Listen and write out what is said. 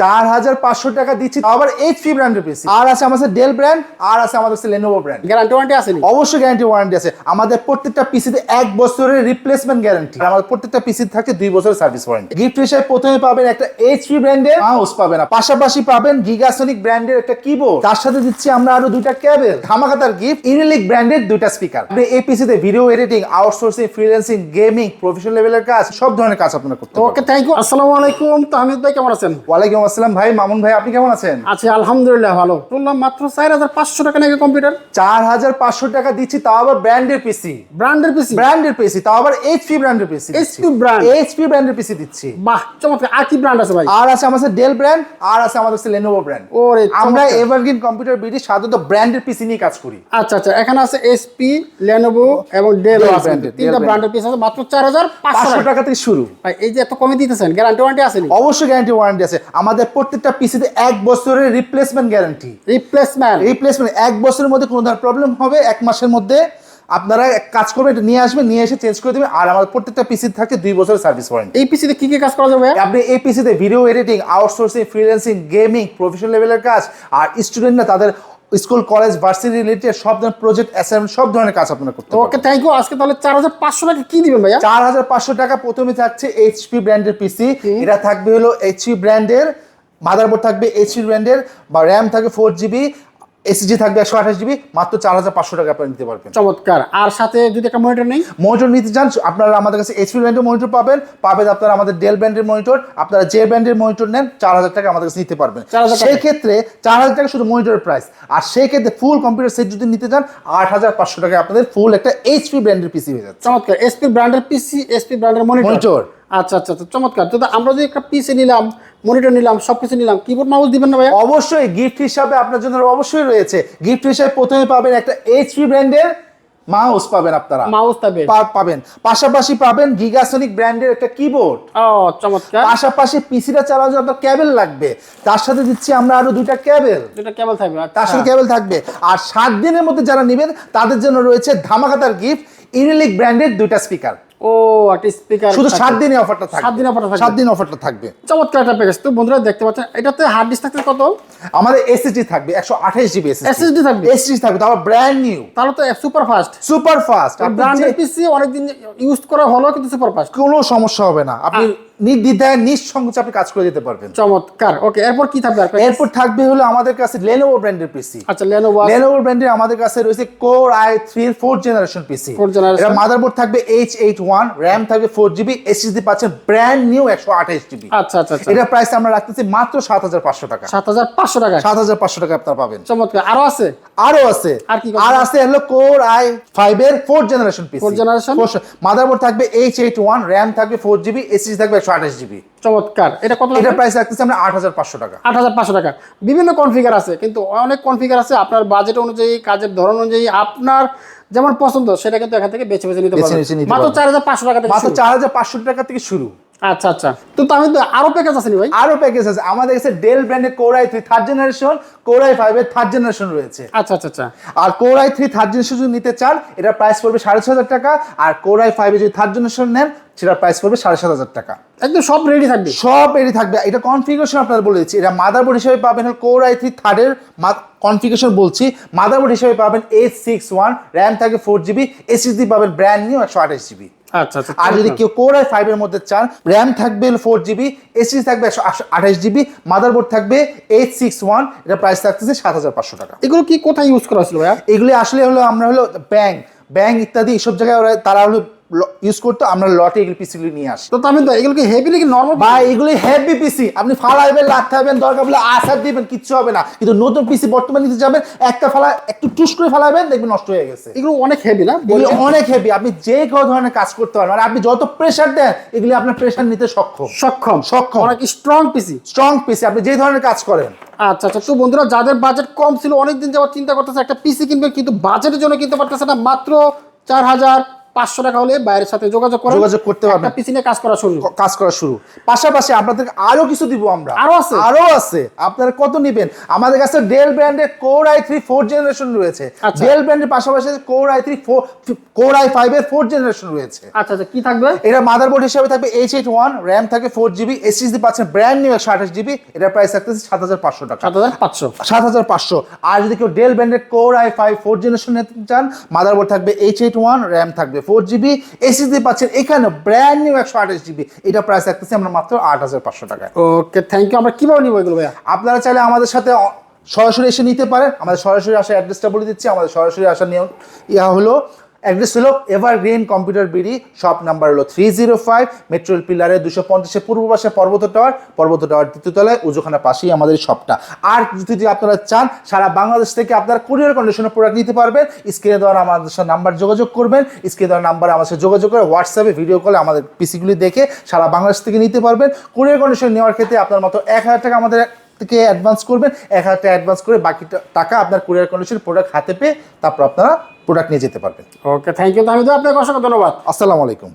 চার হাজার পাঁচশো টাকা দিচ্ছি আবার এইচপি ব্র্যান্ডের পিসি আর আছে আমাদের ডেল ব্র্যান্ড আর আছে আমাদের লেনোভো ব্র্যান্ড গ্যারান্টি ওয়ারেন্টি আসেনি অবশ্যই গ্যারান্টি ওয়ারেন্টি আছে। আমাদের প্রত্যেকটা পিসিতে এক বছরের রিপ্লেসমেন্ট গ্যারান্টি আমাদের প্রত্যেকটা দুই বছরের সার্ভিস ওয়ারেন্টি গিফট হিসেবে প্রথমে পাবেন একটা এইচপি ব্র্যান্ডের মাউস পাবেন পাশাপাশি পাবেন গিগাসনিক ব্র্যান্ডের একটা কিবোর্ড তার সাথে দিচ্ছি আমরা আরও দুইটা ক্যাবেল ধামাকাতার গিফট ইরিলিক ব্র্যান্ডের দুইটা স্পিকার আপনি এই পিসিতে video editing outsourcing freelancing gaming professional লেভেলের কাজ সব ধরনের কাজ আপনারা করতে ওকে থ্যাংক ইউ আসসালামু আলাইকুম। তাহমিদ ভাই কেমন আছেন? ওয়ালাইকুম আসসালাম। ভাই মামুন ভাই আপনি কেমন আছেন? আছি আলহামদুলিল্লাহ ভালো। বললাম মাত্র চার হাজার পাঁচশো টাকা নাকি কম্পিউটার? চার হাজার পাঁচশো টাকা দিচ্ছি তাও আবার ব্র্যান্ডের পিসি। ব্র্যান্ডের পিসি? ব্র্যান্ডের পিসি তাও আবার এইচপি ব্র্যান্ডের পিসি HP brand? এইচপি ব্র্যান্ডের পিসি দিচ্ছি। বাহ চমৎকার। আর কি ব্র্যান্ড আছে ভাই? আর আছে আমাদের ডেল ব্র্যান্ড আর আছে আমাদের লেনোভো ব্র্যান্ড ওরে আমরা এভারগ্রিন কম্পিউটার বিডি সাধারণত ব্র্যান্ডের পিসি নিয়ে কাজ করি। আচ্ছা আচ্ছা এখানে আছে এসপি লেনোভো এবং ডেল আছে। তিনটা ব্র্যান্ডের পিস আছে মাত্র চার হাজার পাঁচশো টাকা। থেকে শুরু। ভাই এই যে এত কমে দিতেছেন গ্যারান্টি ওয়ারেন্টি আসেনি অবশ্যই গ্যারান্টি ওয়ারেন্টি আছে। আমাদের প্রত্যেকটা পিসিতে এক বছরের রিপ্লেসমেন্ট গ্যারান্টি রিপ্লেসমেন্ট রিপ্লেসমেন্ট এক বছরের মধ্যে কোনো ধরনের প্রবলেম হবে এক মাসের মধ্যে আপনারা এক কাজ করবেন এটা নিয়ে আসবেন নিয়ে এসে চেঞ্জ করে দেবেন আর আমাদের প্রত্যেকটা পিসি থাকে দুই বছরের সার্ভিস ওয়ারেন্টি এই পিসিতে কি কি কাজ করা যাবে? আপনি এই পিসিতে video editing outsourcing freelancing gaming professional লেভেলের কাজ আর স্টুডেন্টরা তাদের স্কুল কলেজ ভার্সিটি রিলেটেড সব ধরনের প্রজেক্ট অ্যাসাইনমেন্ট সব ধরনের কাজ আপনারা করতে ওকে থ্যাংক ইউ আজকে তাহলে চার হাজার পাঁচশো টাকা কি দিবেন ভাইয়া? চার হাজার পাঁচশো টাকা প্রথমে থাকছে এইচপি ব্র্যান্ডের পিসি এটা থাকবে হলো এইচপি ব্র্যান্ডের মাদারবোর্ড থাকবে এইচপি ব্র্যান্ডের বা র্যাম থাকবে ফোর জিবি এসএসডি থাকবে একশো আঠাশ জিবি মাত্র চার হাজার পাঁচশো টাকা আপনারা নিতে পারবেন। চমৎকার। আর সাথে যদি একটা মনিটর নেই? মনিটর নিতে চান আপনারা আমাদের কাছে এইচপি ব্র্যান্ডের মনিটর পাবেন পাবেন আপনারা আমাদের ডেল ব্র্যান্ডের মনিটর আপনারা যে ব্র্যান্ডের মনিটর নেন চার হাজার টাকা আমাদের কাছে নিতে পারবেন। 4,000 টাকা। সেই ক্ষেত্রে চার হাজার টাকা শুধু মনিটরের প্রাইস আর সেই ক্ষেত্রে ফুল কম্পিউটার সেট যদি নিতে চান আট হাজার পাঁচশো টাকা আপনাদের ফুল একটা এইচপি ব্র্যান্ডের পিসি হয়ে যাচ্ছে। চমৎকার। এসপি ব্র্যান্ডের পিসি এসপি ব্র্যান্ডের মনিটর আচ্ছা আচ্ছা আচ্ছা চমৎকার। তো আমরা যদি একটা পিসি নিলাম মনিটর নিলাম সব কিছু নিলাম কিবোর্ড মাউস দিবেন না ভাই অবশ্যই গিফট হিসাবে আপনার জন্য অবশ্যই রয়েছে। গিফট হিসাবে প্রথমে পাবেন একটা এইচপি ব্র্যান্ডের মাউস পাবেন আপনারা। মাউস পাবে পা- পাবেন। পাশাপাশি পাবেন গিগাসনিক ব্র্যান্ডের একটা কিবোর্ড ও চমৎকার। পাশাপাশি পিসিটা চালানোর জন্য আপনার ক্যাবেল লাগবে। তার সাথে দিচ্ছি আমরা আরও দুইটা ক্যাবেল দুটা কেবল থাকবে তার সাথে আচ্ছা ক্যাবেল থাকবে। আর সাত দিনের মধ্যে যারা নেবেন তাদের জন্য রয়েছে ধামাকাতার গিফট ইরিলিক ব্র্যান্ডের দুইটা স্পিকার ও একটা স্পিকার শুধু সাত দিনের অফারটা থাকবে। সাত দিন অফারটা থাকবে। সাত দিন অফারটা থাকবে। চমৎকার একটা প্যাকেজ তো বন্ধুরা দেখতে পাচ্ছেন এটাতে হার্ড ডিস্ক থাকতে কত? আমাদের এসএসডি থাকবে একশো আঠাশ জিবি এসএসডি থাকবে? এসএসডি থাকবে তারপর ব্র্যান্ড নিউ তাহলে তো super fast super fast brand PC অনেকদিন ইউজ করা হলো কিন্তু সুপার ফাস্ট কোনো সমস্যা হবে না। আপনি নির্দ্বিধায় নিঃসংকোচে আপনি কাজ করে যেতে পারবেন। চমৎকার। ওকে এরপর কি থাকবে এরপর থাকবে হলো আমাদের কাছে লেনোভো ব্র্যান্ডের পিসি আচ্ছা লেনোভো লেনোভো ব্র্যান্ডের আমাদের কাছে রয়েছে core i three four generation PC Fourth generation। এটা মাদারবোর্ড থাকবে এইচ এইট ওয়ান র্যাম থাকবে ফোর জিবি এসএসডি পাচ্ছেন ব্র্যান্ড নিউ একশো আঠাশ জিবি আচ্ছা আচ্ছা আচ্ছা। এটা প্রাইস আমরা রাখতেছি মাত্র সাত হাজার পাঁচশো টাকা। সাত হাজার পাঁচশো টাকা। সাত হাজার পাঁচশো টাকা আপনারা পাবেন। চমৎকার। আরও আছে? আরও আছে। আর কি আর আছে হলো কোর আই ফাইভ এর four generation PC Fourth generation? Motherboard থাকবে এইচ এইট ওয়ান র্যাম থাকবে ফোর জিবি এসএসডি থাকবে একশো আঠাশ জিবি চমৎকার। এটা কত এটা প্রাইস রাখতেছি আমরা আট হাজার পাঁচশো টাকা। আট হাজার পাঁচশো টাকা। বিভিন্ন কনফিগার আছে কিন্তু অনেক কনফিগার আছে। আপনার বাজেট অনুযায়ী কাজের ধরন অনুযায়ী আপনার যেমন পছন্দ সেটা কিন্তু এখান থেকে বেছে বেছে নিতে পারবেন। মাত্র চার হাজার পাঁচশো টাকা থেকে মাত্র। চার হাজার পাঁচশো টাকা থেকে শুরু। আচ্ছা আচ্ছা। তো আমি তো আরও প্যাকেজ আছে ভাই? আরও প্যাকেজ আছে। আমাদের কাছে ডেল ব্র্যান্ডের core i three third generation core i five এর থার্ড জেনারেশন রয়েছে। আচ্ছা আচ্ছা আচ্ছা। আর core i three third generation যদি নিতে চান এটা প্রাইস পড়বে সাড়ে ছ হাজার টাকা। আর কোরাই ফাইভে যদি থার্ড জেনারেশন নেন সেটার প্রাইস পড়বে সাড়ে সাত হাজার টাকা। একদম সব রেডি থাকবে। সব রেডি থাকবে। এটা কনফিগারেশন আপনারা বলেছি এটা মাদারবোর্ড হিসেবে পাবেন কোর আই থ্রি থার্ডের কনফিগারেশন বলছি। মাদারবোর্ড হিসেবে পাবেন এইট সিক্স ওয়ান র্যাম থাকে ফোর জিবি এসএসডি পাবেন ব্র্যান্ড নিউ একশো আঠাশ জিবি আচ্ছা আচ্ছা আর যদি কেউ কোর আই ফাইভ এর মধ্যে চান র্যাম থাকবে ফোর জিবি এসএসডি থাকবে একশো আঠাশ জিবি মাদারবোর্ড থাকবে এইট সিক্স ওয়ান এটা প্রাইস থাকতেছে সাত হাজার পাঁচশো টাকা। এগুলো কি কোথায় ইউজ করা ছিল ভাইয়া? এগুলি আসলে হলো আমরা হলো ব্যাংক ব্যাংক ইত্যাদি এইসব জায়গায় ওরা তারা হলো ইউজ করতো আমরা লটে এগুলি পিসিগুলি নিয়ে আসি। তো আমি তো এগুলো কি হেভি নাকি নর্মাল ভাই এগুলি হেভি পিসি আপনি ফালাইবেন লাগাবেন দরকার বলে আসার দিবেন কিচ্ছু হবে না। কিন্তু নতুন পিসি বর্তমানে নিতে যাবেন একটা ফালা একটু টুস করে ফালাবেন দেখবেন নষ্ট হয়ে গেছে। এগুলো অনেক হেভি না? এগুলি অনেক হেভি আপনি যে কোনো ধরনের কাজ করতে পারবেন। মানে আপনি যত প্রেশার দেন এগুলি আপনার প্রেশার নিতে সক্ষম। সক্ষম। সক্ষম। অনেক স্ট্রং পিসি স্ট্রং পিসি আপনি যে ধরনের কাজ করেন। আচ্ছা আচ্ছা। তো বন্ধুরা যাদের বাজেট কম ছিল অনেকদিন যাওয়ার চিন্তা করতেছে একটা পিসি কিনবে কিন্তু বাজেটের জন্য কিনতে পারতেছে না মাত্র চার হাজার পাঁচশো টাকা হলে বাইরের সাথে যোগাযোগ করে যোগাযোগ করতে পারবেন। পিসি নিয়ে কাজ করা শুরু কাজ করা শুরু পাশাপাশি আপনাদের আরও কিছু দিব আমরা। আরও আছে? আরও আছে। আপনারা কত নেবেন? আমাদের কাছে ডেল ব্র্যান্ডের core i three four generation রয়েছে। আচ্ছা। ডেল ব্র্যান্ডের পাশাপাশি core i three four core i five এর ফোর জেনারেশন রয়েছে। আচ্ছা আচ্ছা কি থাকবে? এটা মাদারবোর্ড হিসেবে থাকবে এইচ এইট ওয়ান র্যাম থাকে ফোর জিবি এসএসডি পাচ্ছেন ব্র্যান্ড নিউ একশো আঠাশ জিবি এটার প্রাইস থাকতেছে সাত হাজার পাঁচশো টাকা। সাত হাজার পাঁচশো। সাত হাজার পাঁচশো। আর যদি কেউ ডেল ব্র্যান্ডের core i five four generation নিতে চান মাদারবোর্ড থাকবে এইচ এইট ওয়ান র্যাম থাকবে ফোর জিবি এসএসডি পাচ্ছেন এখানে ব্র্যান্ড নিউ একশো আঠাশ জিবি এটা প্রাইস থাকতেছে আমরা মাত্র আট হাজার পাঁচশো টাকায়। ওকে থ্যাংক ইউ আমরা কীভাবে নিবো এগুলো ভাইয়া? আপনারা চাইলে আমাদের সাথে সরাসরি এসে নিতে পারেন। আমাদের সরাসরি আসার অ্যাড্রেসটা বলে দিচ্ছি। আমাদের সরাসরি আসার নিয়ম ইয়া হলো অ্যাড্রেস হলো Evergreen Computer BD shop number হলো থ্রি জিরো ফাইভ মেট্রোল পিলারের দুশো পঞ্চাশে পূর্ব পাশে পর্বত টাওয়ার পর্বত টাওয়ার তৃতীয়তলায় উজুখানার পাশেই আমাদের শপটা আর যদি আপনারা চান, সারা বাংলাদেশ থেকে আপনারা কুরিয়ার কন্ডিশনের প্রোডাক্ট নিতে পারবেন। স্ক্রিনে দেওয়ার আমাদের সাথে নাম্বার যোগাযোগ করবেন। স্ক্রিনে দেওয়ার নাম্বার আমাদের সাথে যোগাযোগ করে হোয়াটসঅ্যাপে ভিডিও কলে আমাদের পিসিগুলি দেখে সারা বাংলাদেশ থেকে নিতে পারবেন। কুরিয়ার কন্ডিশন নেওয়ার ক্ষেত্রে আপনার মতো এক হাজার টাকা আমাদের থেকে অ্যাডভান্স করবেন এক হাজার টাকা অ্যাডভান্স করে বাকি টাকা আপনার কুরিয়ার কন্ডিশন প্রোডাক্ট হাতে পেয়ে তারপর আপনারা প্রোডাক্ট নিয়ে যেতে পারবেন। ওকে থ্যাংক ইউ তাহলে আপনাকে অসংখ্য ধন্যবাদ। আসসালামু আলাইকুম।